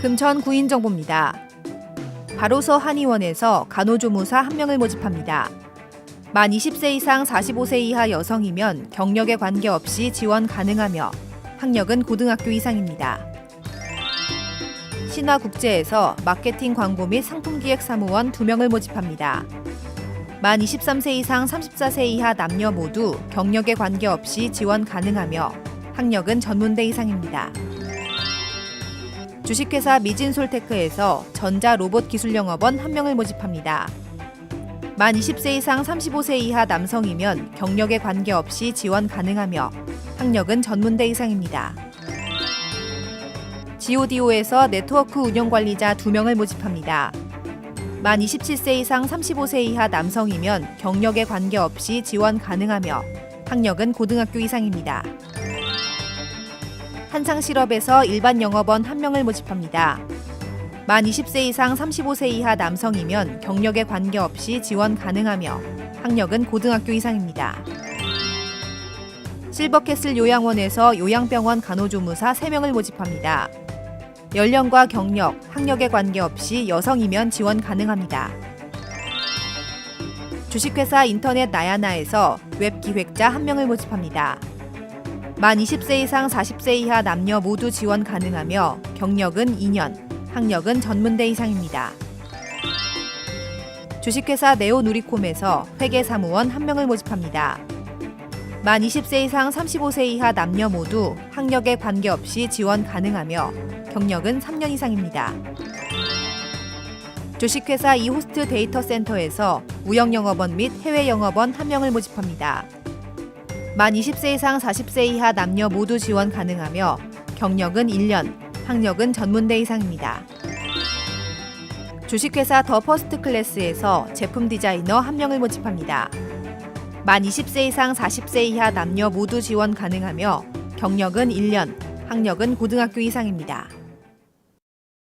금천 구인 정보입니다. 바로서 한의원에서 간호조무사 한 명을 모집합니다. 만 20세 이상 45세 이하 여성이면 경력에 관계없이 지원 가능하며 학력은 고등학교 이상입니다. 신화국제에서 마케팅 광고 및 상품기획 사무원 2명을 모집합니다. 만 23세 이상 34세 이하 남녀 모두 경력에 관계없이 지원 가능하며 학력은 전문대 이상입니다. 주식회사 미진솔테크에서 전자 로봇 기술 영업원 한 명을 모집합니다. 만 20세 이상 35세 이하 남성이면 경력에 관계없이 지원 가능하며 학력은 전문대 이상입니다. GODO에서 네트워크 운영 관리자 2명을 모집합니다. 만 27세 이상 35세 이하 남성이면 경력에 관계없이 지원 가능하며 학력은 고등학교 이상입니다. 한상실업에서 일반 영업원 한 명을 모집합니다. 만 20세 이상 35세 이하 남성이면 경력에 관계없이 지원 가능하며 학력은 고등학교 이상입니다. 실버캐슬 요양원에서 요양병원 간호조무사 3명을 모집합니다. 연령과 경력, 학력에 관계없이 여성이면 지원 가능합니다. 주식회사 인터넷 나야나에서 웹 기획자 1명을 모집합니다. 만 20세 이상 40세 이하 남녀 모두 지원 가능하며 경력은 2년, 학력은 전문대 이상입니다. 주식회사 네오누리콤에서 회계사무원 1명을 모집합니다. 만 20세 이상 35세 이하 남녀 모두 학력에 관계없이 지원 가능하며 경력은 3년 이상입니다. 주식회사 이호스트 데이터 센터에서 무역 영업원 및 해외 영업원 1명을 모집합니다. 만 20세 이상 40세 이하 남녀 모두 지원 가능하며 경력은 1년, 학력은 전문대 이상입니다. 주식회사 더 퍼스트 클래스에서 제품 디자이너 1명을 모집합니다. 만 20세 이상 40세 이하 남녀 모두 지원 가능하며 경력은 1년, 학력은 고등학교 이상입니다.